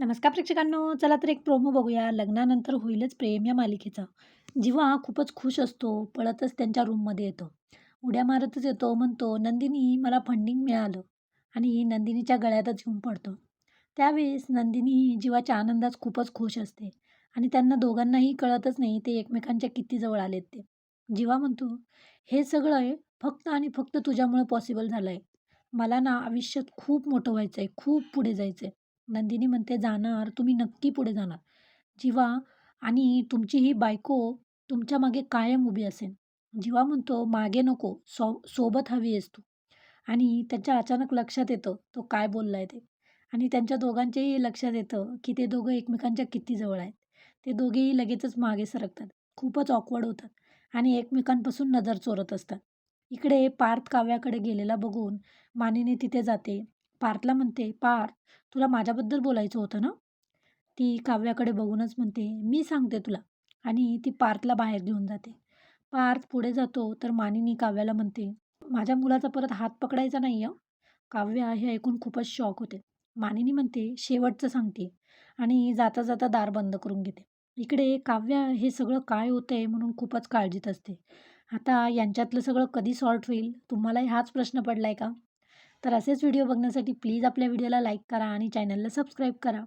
नमस्कार प्रेक्षकांनो. चला तर एक प्रोमो बघूया. लग्नानंतर होईलच प्रेम या मालिकेचा. जीवा खूपच खुश असतो पळतच त्यांच्या रूममध्ये येतो. उड्या मारतच येतो म्हणतो नंदिनी मला फंडिंग मिळालं. आणि नंदिनीच्या गळ्यातच येऊन पडतो. त्यावेळेस नंदिनी ही जीवाच्या आनंदात खूपच खुश असते. आणि त्यांना दोघांनाही कळतच नाही ते एकमेकांच्या किती जवळ आलेत ते. जीवा म्हणतो हे सगळं आहे फक्त आणि फक्त तुझ्यामुळे पॉसिबल झालं आहे मला ना आयुष्यात खूप मोठं व्हायचं आहे खूप पुढे जायचं आहे नंदिनी म्हणते जाणार तुम्ही नक्की पुढे जाणार. जीवा आणि तुमची ही बायको तुमच्या मागे कायम उभी असेल. जीवा म्हणतो मागे नको सो सोबत हवी आहेस तू. आणि त्याच्या अचानक लक्षात येतं तो काय बोललाय ते. आणि त्यांच्या दोघांचेही लक्षात येतं की ते दोघं एकमेकांच्या किती जवळ आहेत. ते दोघेही लगेचच मागे सरकतात. खूपच ऑकवर्ड होतात आणि एकमेकांपासून नजर चोरत असतात. इकडे पार्थ काव्याकडे गेलेला बघून मानिनी तिथे जाते. पार्थला म्हणते पार्थ तुला माझ्याबद्दल बोलायचं होतं ना? ती काव्याकडे बघूनच म्हणते मी सांगते तुला. आणि ती पार्थला बाहेर घेऊन जाते. पार्थ पुढे जातो तर मानिनी काव्याला म्हणते माझ्या मुलाचा परत हात पकडायचा नाही आहे काव्या हे ऐकून खूपच शॉक होते. मानिनी म्हणते शेवटचं सांगते. आणि जाता जाता दार बंद करून घेते. इकडे काव्या हे सगळं काय होतं आहे म्हणून खूपच काळजीत असते. आता यांच्यातलं सगळं कधी सॉर्ट होईल? तुम्हालाही हाच प्रश्न पडला आहे का? तर असेच व्हिडिओ बघण्यासाठी प्लीज आपल्या व्हिडिओला लाईक करा आणि चॅनलला सबस्क्राईब करा.